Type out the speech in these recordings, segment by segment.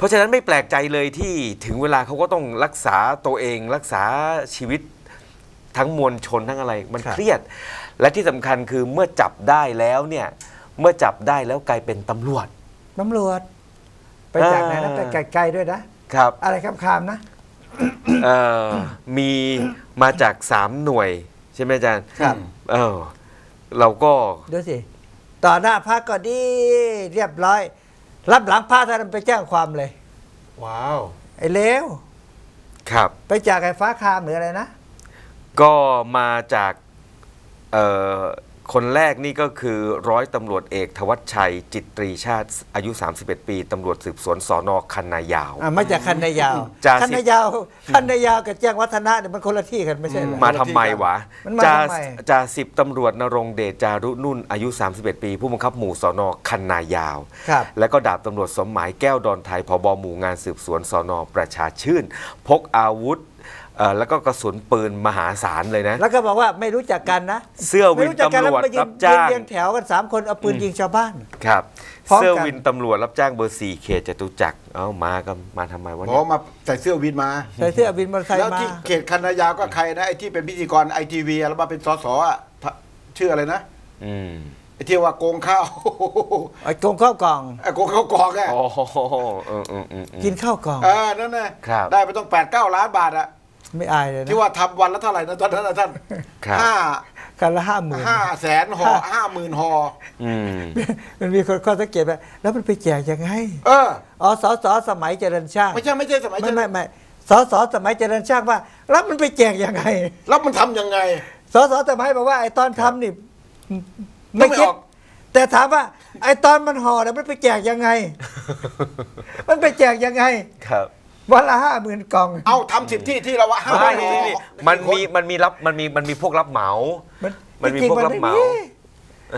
เพราะฉะนั้นไม่แปลกใจเลยที่ถึงเวลาเขาก็ต้องรักษาตัวเอง รักษาชีวิตทั้งมวลชนทั้งอะไร มันครับเครียด และที่สำคัญคือเมื่อจับได้แล้วเนี่ย เมื่อจับได้แล้วกลายเป็นตำรวจ ตำรวจ ไปจากไหนนะอ่าไปไกลๆด้วยนะ ครับ อะไรคำๆนะเอ่อมีมาจากสามหน่วย ใช่ไหมอาจารย์ครับ เออเราก็ ดูสิ ต่อหน้าพระก็ดี เรียบร้อย รับหลังพระท่านไปแจ้งความเลย ว้าว ไอ้เลวครับ ไปจากไอ้ฟ้าคามหรืออะไรนะ ก็มาจาก เอ่อ คนแรกนี่ก็คือร้อยตำรวจเอกทวัชชัย จิตตรีชาติอายุ 31 ปีตำรวจสืบสวนสอนอคันนายาว อะมาจากคันนายาว จ่าสิบ คันนายาว คันนายาวกับแจ้งวัฒนะเนี่ยมันคนละที่กันไม่ใช่เหรอ มาทำไมวะมันมาจ่าทำไม จ่าสิบตำรวจนรงค์เดชจารุนุ่นอายุ 31 ปี ผู้บังคับหมู่สอนอคันนายาว ครับ แล้วก็ดาบตำรวจสมหมายแก้วดอนไทยผบหมู่งานสืบสวนสอนอประชาชื่น พกอาวุธ เอ่อแล้วก็กระสุนปืนมหาศาลเลยนะ แล้วก็บอกว่าไม่รู้จักกันนะเสื้อวินไม่รู้จักกันตำรวจแล้มายืนรับจ้างยืนเรียงแถวกันสามคนเอาปืนยิงชาวบ้าน ครับพร้อมกัน เสื้อวินตำรวจรับจ้างเบอร์สี่เขตจตุจักรเอ้ามาก็มาทำไมวะหมเนี่อยมาใส่เสื้อวินมา ใส่เสื้อวินมอเตอร์ไซค์แล้วมาที่เขตคันนายาวก็ใครนะ ไอ้ที่เป็นพิธีกรไอทีวีแล้วมาเป็นสสอะพระชื่ออะไรนะ อืมไอ้ที่ว่าโกงข้าว ไอ้กงข้าวกล่อง ไอ้โกงข้าวกองอะโอ้โหเออเออเออเออ กินข้าวกล่อง เออนั่นน่ะครับ ได้ไปต้องแปดเก้าล้านบาทอะ ไม่อายเลยนะที่ว่าทำวันละเท่าไหร่นะตอนนั้นนะท่านครับ ห้ากันละห้าหมื่นห้าแสนห่อห้าหมื่นห่ออืม มันมีคนข้อสังเกตว่าแล้วมันไปแจกยังไงเออ อ๋อสอสอสมัยเจริญชาติไม่ใช่ไม่ใช่สมัยไม่ไม่ไม่สอสอสมัยเจริญชาติว่า แล้วมันไปแจกยังไงแล้วมันทำยังไง สอสอสมัยบอกว่าไอ้ตอนทำนี่ไม่ไม่คิดออก แต่ถามว่า ไอ้ตอนมันห่อแล้วมันไปแจกยังไง มันไปแจกยังไง ครับ วันละห้าหมื่นกล่อง เอาทำสิบที่ที่เราว่าห้าไม่หนี่ห่อนี่มันมีมันมีรับมันมีมันมีพวกรับเหมา มันมันมีจริงพวกๆรับเหมา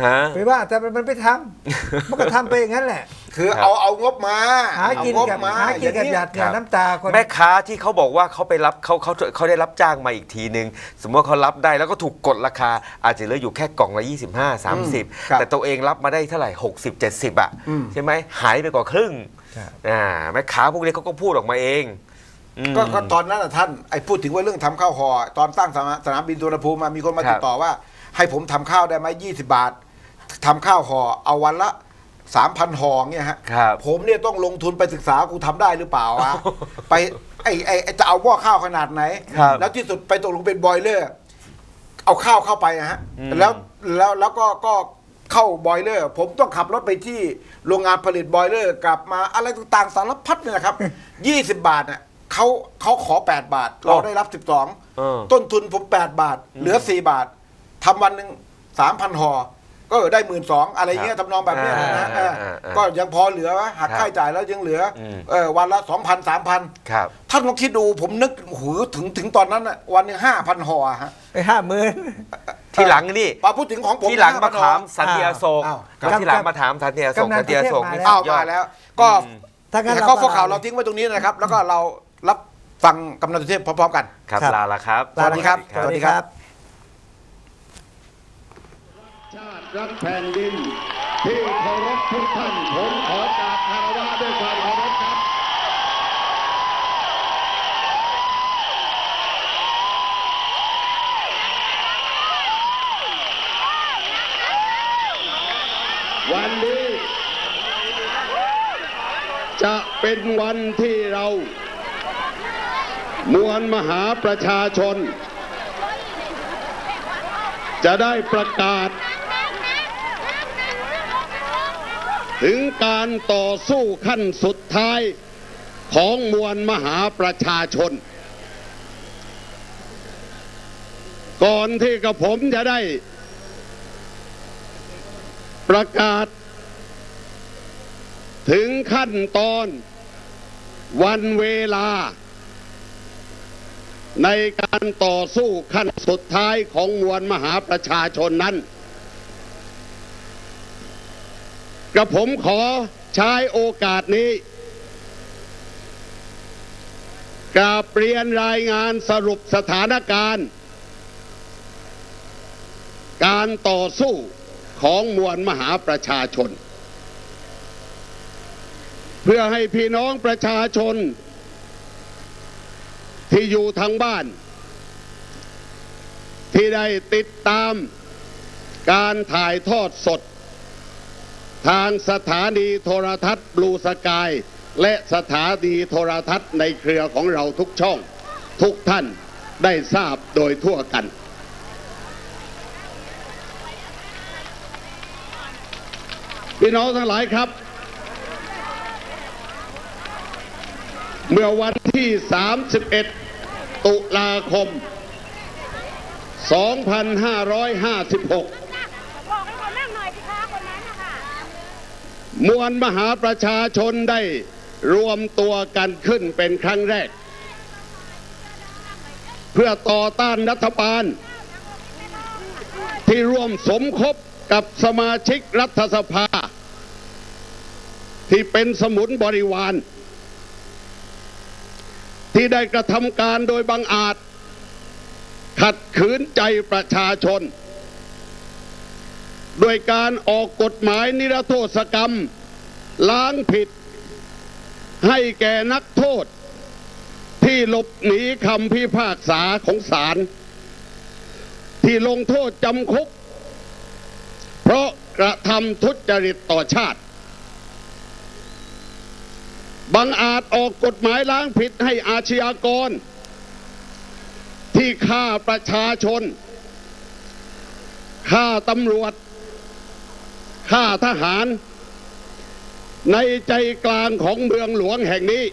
ฮะไปว่าแต่มันไปทำมันก็ทำไปอย่างนั้นแหละ คือครับเอาเอางบมาหากินเองกับมาหากินกับอย่งหเงี้ยายดหยาดน้ำตาคนแม่ค้าที่เขาบอกว่าเขาไปรับเขาเขาเขาได้รับจ้างมาอีกทีนึง สมมติว่าเขารับได้แล้วก็ถูกกดราคาอาจจะเหลืออยู่แค่กล่องละ25ครับ30 แต่ตัวเองรับมาได้เท่าไหร่ 60 70อะอืมใช่ไหมหายไปกว่าครึ่งครับอ่าแม่ค้าพวกนี้เขาก็พูดออกมาเองอืมก็ก็ตอนนั้นน่ะท่านไอ้พูดถึงว่าเรื่องทำข้าวห่อตอนตั้งสนามสนามบินสุวรรณภูมิมามีคนมาครับติดต่อว่า ให้ผมทำข้าวได้ไหมยี่สิบาททำข้าวห่อเอาวันละ สามพันห่อเนี่ยฮะครับผมเนี่ยต้องลงทุนไปศึกษากูทำได้หรือเปล่าวะไปไอ้ไอ้ไอ้จะเอาหม้อข้าวขนาดไหนครับแล้วที่สุดไปตกลงเป็นบอยเลอร์เอาข้าวเข้าไปอะฮะอืมแล้วแล้วแล้วก็ก็เข้าบอยเลอร์ ผมต้องขับรถไปที่โรงงานผลิตบอยเลอร์กลับมาอะไรต่างๆสารพัดเนี่ยนะครับ20บาทน่ะเขาเขาขอ 8 บาท เราได้รับเออ12 ต้นทุนผม 8 บาท เหลือ 4 บาททำวันหนึ่ง3,000ห่อ ก็ได้หมื่นสองอะไรเงี้ยทำนองแบบเนี้ยนะฮะอ่าเอออ่าอ่าก็ยังพอเหลือวะหักครับค่าใช้จ่ายแล้วยังเหลืออมเออวันละ2,000 3,000ครับท่านลองคิดดูผมนึกหูถึงถึงตอนนั้นน่ะวันหนึ่งห้าพันห่อฮะไปห้าหมื่นที่หลังนี่มาพูดถึงของผมที่หลัง5,000มาถามสันติอโศกอ้าวแล้วที่หลังมาถามสันติอโศกกำนันสันติอโศกประเทศนี่มาอ้าวสุดยอมาดแล้วก็อืมถ้างั้นข้อก็ข้อข่าวเราทิ้งไว้ตรงนี้นะครับ แล้วก็เรารับฟังกำนันสุเทพพร้อมๆกันครับครับลาละครับสวัสดีครับสวัสดีครับ ชาติรักแผ่นดิน ที่เคารพทุกท่านผมขอกราบคารวะด้วยความเคารพครับวันนี้ จะเป็นวันที่เรา มวลมหาประชาชน จะได้ประกาศ ถึงการต่อสู้ขั้นสุดท้ายของมวลมหาประชาชน ก่อนที่กับผมจะได้ ประกาศ ถึงขั้นตอนวันเวลา ในการต่อสู้ขั้นสุดท้ายของมวลมหาประชาชนนั้น กระผมขอใช้โอกาสนี้กราบเรียนรายงานสรุปสถานการณ์ การต่อสู้ของมวลมหาประชาชน เพื่อให้พี่น้องประชาชน ที่อยู่ทางบ้าน ที่ได้ติดตามการถ่ายทอดสด ทางสถานีโทรทัศน์บลูสกาย และสถานีโทรทัศน์ในเครือของเราทุกช่อง ทุกท่านได้ทราบโดยทั่วกัน พี่น้องทั้งหลายครับ เมื่อวันที่ 31 ตุลาคม 2556 มวลมหาประชาชนได้รวมตัวกันขึ้นเป็นครั้งแรก เพื่อต่อต้านรัฐบาล ที่ร่วมสมคบกับสมาชิกรัฐสภา ที่เป็นสมุนบริวาร ที่ได้กระทำการโดยบังอาจ ขัดขืนใจประชาชน โดยการออกกฎหมายนิรโทษกรรม ล้างผิด ให้แก่นักโทษ ที่หลบหนีคำพิพากษาของศาลที่ลงโทษจำคุก เพราะกระทำทุจริตต่อชาติ บังอาจออกกฎหมายล้างผิดให้อาชญากร ที่ฆ่าประชาชนฆ่าตำรวจ ฆ่าทหาร ในใจกลางของเมืองหลวงแห่งนี้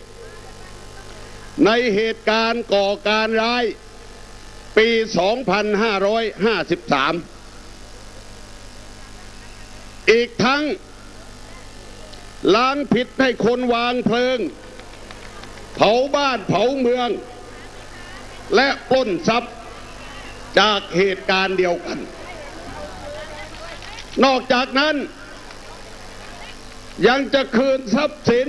ในเหตุการณ์ก่อการร้าย ปี 2553 อีกทั้ง ล้างผิดให้คนวางเพลิง เผาบ้านเผาเมือง และปล้นทรัพย์จากเหตุการณ์เดียวกัน นอกจากนั้น ยังจะคืนทรัพย์สิน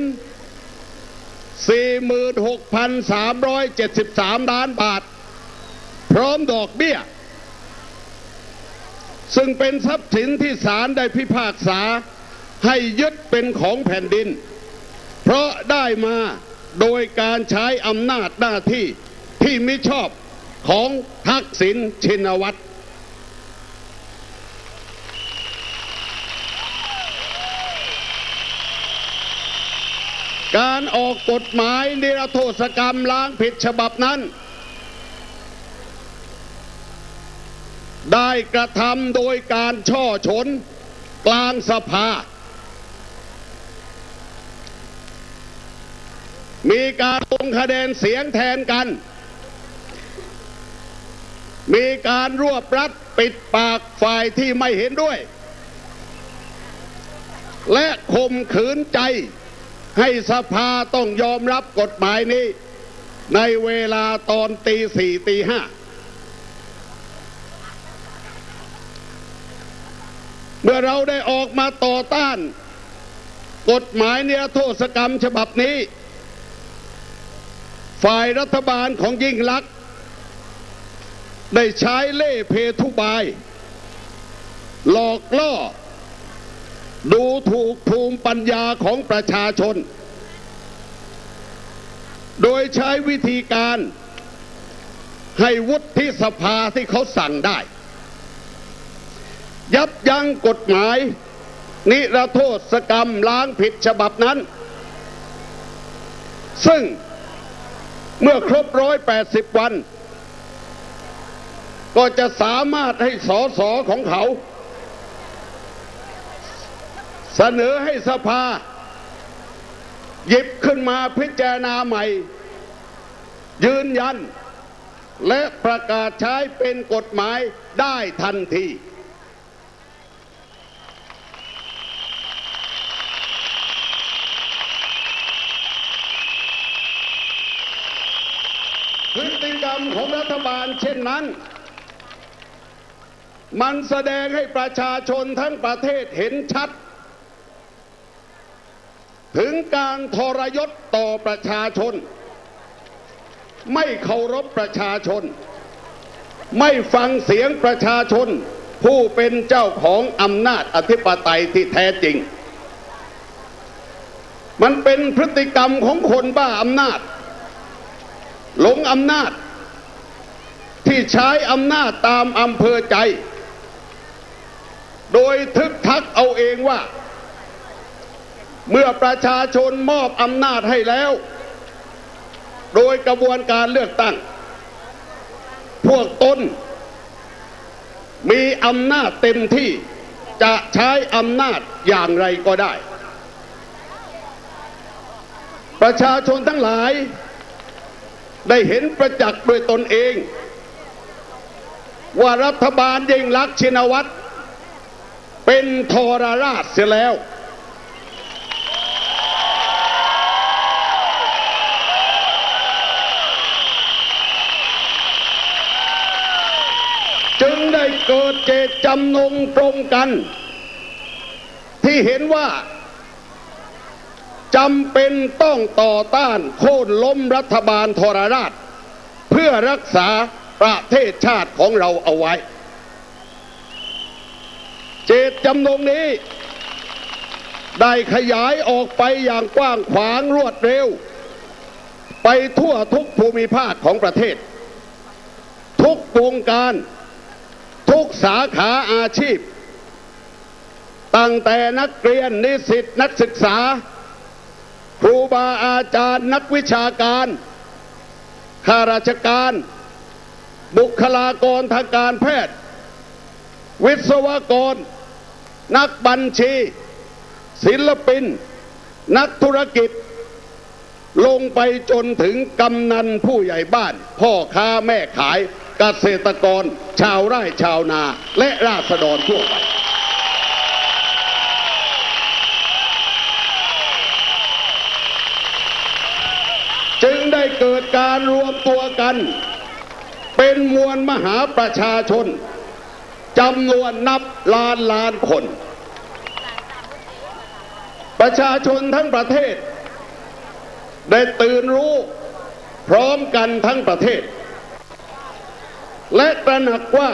46,373 ล้านบาท พร้อมดอกเบี้ย ซึ่งเป็นทรัพย์สินที่ศาลได้พิพากษาให้ยึดเป็นของแผ่นดิน เพราะได้มาโดยการใช้อำนาจหน้าที่ที่มิชอบของทักษิณชินวัตร การออกกฎหมายนิรโทษกรรมล้างผิดฉบับนั้น ได้กระทำโดยการช่อฉนกลางสภา มีการลงคะแนนเสียงแทนกัน มีการรวบรัดปิดปากฝ่ายที่ไม่เห็นด้วย และข่มขืนใจ ให้สภาต้องยอมรับกฎหมายนี้ ในเวลาตอนตีสี่ตีห้าเมื่อเราได้ออกมาต่อต้าน กฎหมายเนียโทษกรรมฉบับนี้ ฝ่ายรัฐบาลของยิ่งลักษณ์ได้ใช้เล่เพทุบาย หลอกล่อ ดูถูกภูมิปัญญาของประชาชน โดยใช้วิธีการให้วุฒิสภาที่เขาสั่งได้ ยับยั้งกฎหมาย นิรโทษกรรมล้างผิดฉบับนั้น ซึ่งเมื่อครบร้อยแปดสิบวัน ก็จะสามารถให้สอสอของเขา เสนอให้สภา หยิบขึ้นมาพิจารณาใหม่ ยืนยัน และประกาศใช้เป็นกฎหมายได้ทันทีพฤติกรรมของรัฐบาลเช่นนั้น มันแสดงให้ประชาชนทั้งประเทศเห็นชัด ถึงการทรยศต่อประชาชน ไม่เคารพประชาชน ไม่ฟังเสียงประชาชน ผู้เป็นเจ้าของอำนาจอธิปไตยที่แท้จริง มันเป็นพฤติกรรมของคนบ้าอำนาจ หลงอำนาจ ที่ใช้อำนาจตามอำเภอใจ โดยทึกทักเอาเองว่า เมื่อประชาชนมอบอำนาจให้แล้ว โดยกระบวนการเลือกตั้ง พวกตนมีอำนาจเต็มที่จะใช้อำนาจอย่างไรก็ได้ ประชาชนทั้งหลาย ได้เห็นประจักษ์โดวยตนเอง ว่ารัฐบาลยิ่งลักษณ์ชินวัตรเป็นทรราชเสียแล้ว จึงได้เกิดเจตจำนงตรงกัน ที่เห็นว่าจำเป็นต้องต่อต้านโค่นล้มรัฐบาลทรราช เพื่อรักษาประเทศชาติของเราเอาไว้ เจตจำนงนี้ ได้ขยายออกไปอย่างกว้างขวางรวดเร็ว ไปทั่วทุกภูมิภาคของประเทศ ทุกวงการ ทุกสาขาอาชีพ ตั้งแต่นักเรียนนิสิตนักศึกษา ครูบาอาจารย์ นักวิชาการข้าราชการ บุคลากรทางการแพทย์ วิศวกร นักบัญชี ศิลปิน นักธุรกิจ ลงไปจนถึงกำนันผู้ใหญ่บ้าน พ่อค้าแม่ขาย เกษตรกร ชาวไร่ชาวนา และราษฎรทั่วไปจึงได้เกิดการรวมตัวกัน เป็นมวลมหาประชาชนจำนวนนับล้านล้านคน ประชาชนทั้งประเทศ ได้ตื่นรู้พร้อมกันทั้งประเทศ และตระหนักว่า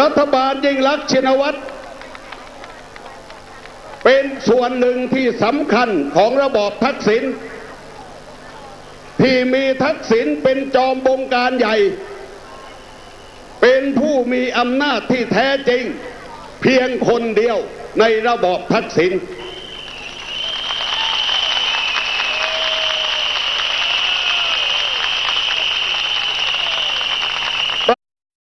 รัฐบาลยิ่งลักษณ์ชินวัตรเป็นส่วนหนึ่งที่สำคัญของระบอบทักษิณที่มีทักษิณเป็นจอมบงการใหญ่ เป็นผู้มีอำนาจที่แท้จริง เพียงคนเดียวในระบอบทักษิณ